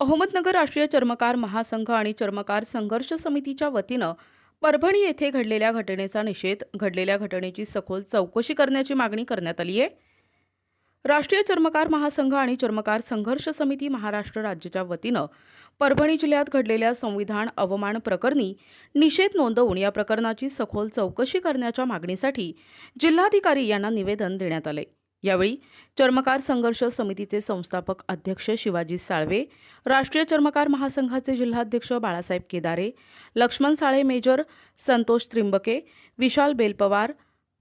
अहमदनगर राष्ट्रीय चर्मकार महासंघ आणि चर्मकार संघर्ष समितीच्या वतीनं परभणी येथे घडलेल्या घटनेचा निषेध घडलेल्या घटनेची सखोल चौकशी करण्याची मागणी करण्यात आली आहे. राष्ट्रीय चर्मकार महासंघ आणि चर्मकार संघर्ष समिती महाराष्ट्र राज्याच्या वतीनं परभणी जिल्ह्यात घडलेल्या संविधान अवमान प्रकरणी निषेध नोंदवून या प्रकरणाची सखोल चौकशी करण्याच्या मागणीसाठी जिल्हाधिकारी यांना निवेदन देण्यात आले यावेळी चर्मकार संघर्ष समितीचे संस्थापक अध्यक्ष शिवाजी साळवे राष्ट्रीय चर्मकार महासंघाचे जिल्हाध्यक्ष बाळासाहेब केदारे लक्ष्मण साळे मेजर संतोष त्रिंबके विशाल बेलपवार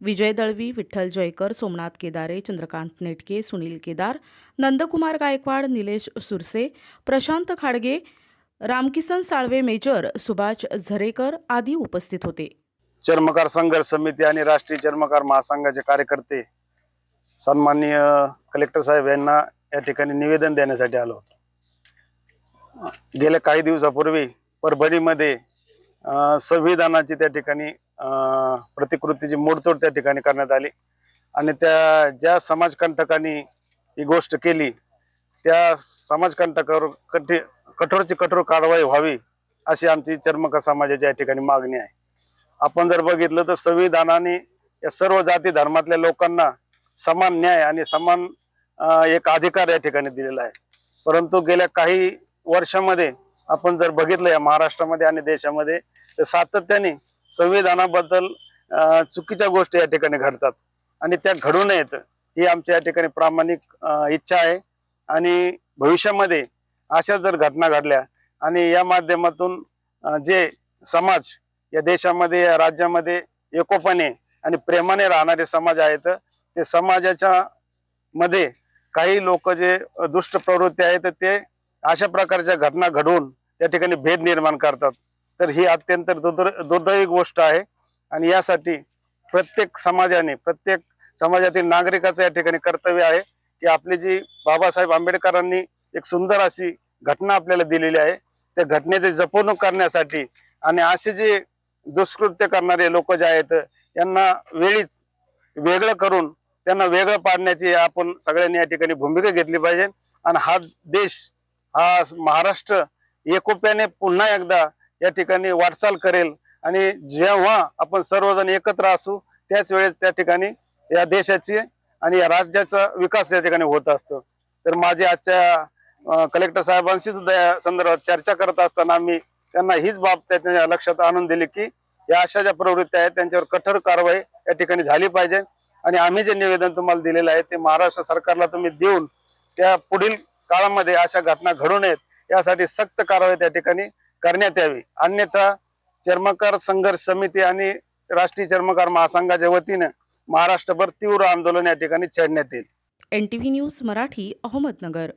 विजय दळवी विठ्ठल जयकर सोमनाथ केदारे चंद्रकांत नेटके सुनील केदार नंदकुमार गायकवाड निलेश सुरसे प्रशांत खाडगे रामकिसन साळवे मेजर सुभाष झरेकर आदी उपस्थित होते. चर्मकार संघर्ष समिती आणि राष्ट्रीय चर्मकार महासंघाचे कार्यकर्ते सन्माननीय कलेक्टर साहेब यांना या ठिकाणी निवेदन देण्यासाठी आलो होतो. गेल्या काही दिवसापूर्वी परभणीमध्ये संविधानाची त्या ठिकाणी प्रतिकृतीची मोडतोड त्या ठिकाणी करण्यात आली. आणि त्या ज्या समाजकंटकांनी ही गोष्ट केली त्या समाजकंटकावर कठी कठोरची कठोर कारवाई व्हावी अशी आमची चर्मकर समाजाची या ठिकाणी मागणी आहे. आपण जर बघितलं तर संविधानाने या सर्व जाती धर्मातल्या लोकांना समान न्याय आणि समान एक अधिकार या ठिकाणी दिलेला आहे. परंतु गेल्या काही वर्षामध्ये आपण जर बघितलं या महाराष्ट्रामध्ये आणि देशामध्ये तर सातत्याने संविधानाबद्दल चुकीच्या गोष्टी या ठिकाणी घडतात. आणि त्या घडू नयेत ही आमची या ठिकाणी प्रामाणिक इच्छा आहे. आणि भविष्यामध्ये अशा जर घटना घडल्या आणि या माध्यमातून जे समाज या देशामध्ये या राज्यामध्ये एकोपाने आणि प्रेमाने राहणारे समाज आहेत ते समाजाच्या मध्ये काही लोक जे दुष्ट प्रवृत्ती आहेत ते अशा प्रकारच्या घटना घडवून त्या ठिकाणी भेद निर्माण करतात. तर ही अत्यंत दुर्द- दुर्दैवी गोष्ट आहे. आणि यासाठी प्रत्येक समाजाने प्रत्येक समाजातील नागरिकाचं या ठिकाणी कर्तव्य आहे की आपली जी बाबासाहेब आंबेडकरांनी एक सुंदर अशी घटना आपल्याला दिलेली आहे. त्या घटनेची जपवणूक करण्यासाठी आणि असे जे दुष्कृत्य करणारे लोक जे आहेत यांना वेळीच वेगळं करून त्यांना वेगळं पाडण्याची आपण सगळ्यांनी या ठिकाणी भूमिका घेतली पाहिजे. आणि हा देश हा महाराष्ट्र एकोप्याने पुन्हा एकदा या ठिकाणी वाटचाल करेल. आणि जेव्हा आपण सर्वजण एकत्र असू त्याच वेळेस त्या ठिकाणी या देशाची आणि या राज्याचा विकास या ठिकाणी होत असतो. तर माझी आजच्या कलेक्टर साहेबांशी सुद्धा या संदर्भात चर्चा करत असताना आम्ही त्यांना हीच बाब त्याच्या लक्षात आणून दिली की या अशा ज्या प्रवृत्त्या आहेत त्यांच्यावर कठोर कारवाई या ठिकाणी झाली पाहिजे. आणि आम्ही जे निवेदन तुम्हाला दिलेलं आहे ते महाराष्ट्र सरकारला तुम्ही देऊन त्या पुढील काळामध्ये अशा घटना घडू नयेत यासाठी सक्त कारवाई त्या ठिकाणी करण्यात यावी. अन्यथा चर्मकार संघर्ष समिती आणि राष्ट्रीय चर्मकार महासंघाच्या वतीनं महाराष्ट्रभर तीव्र आंदोलन या ठिकाणी छेडण्यात येईल. NTV news Marathi Ahmednagar.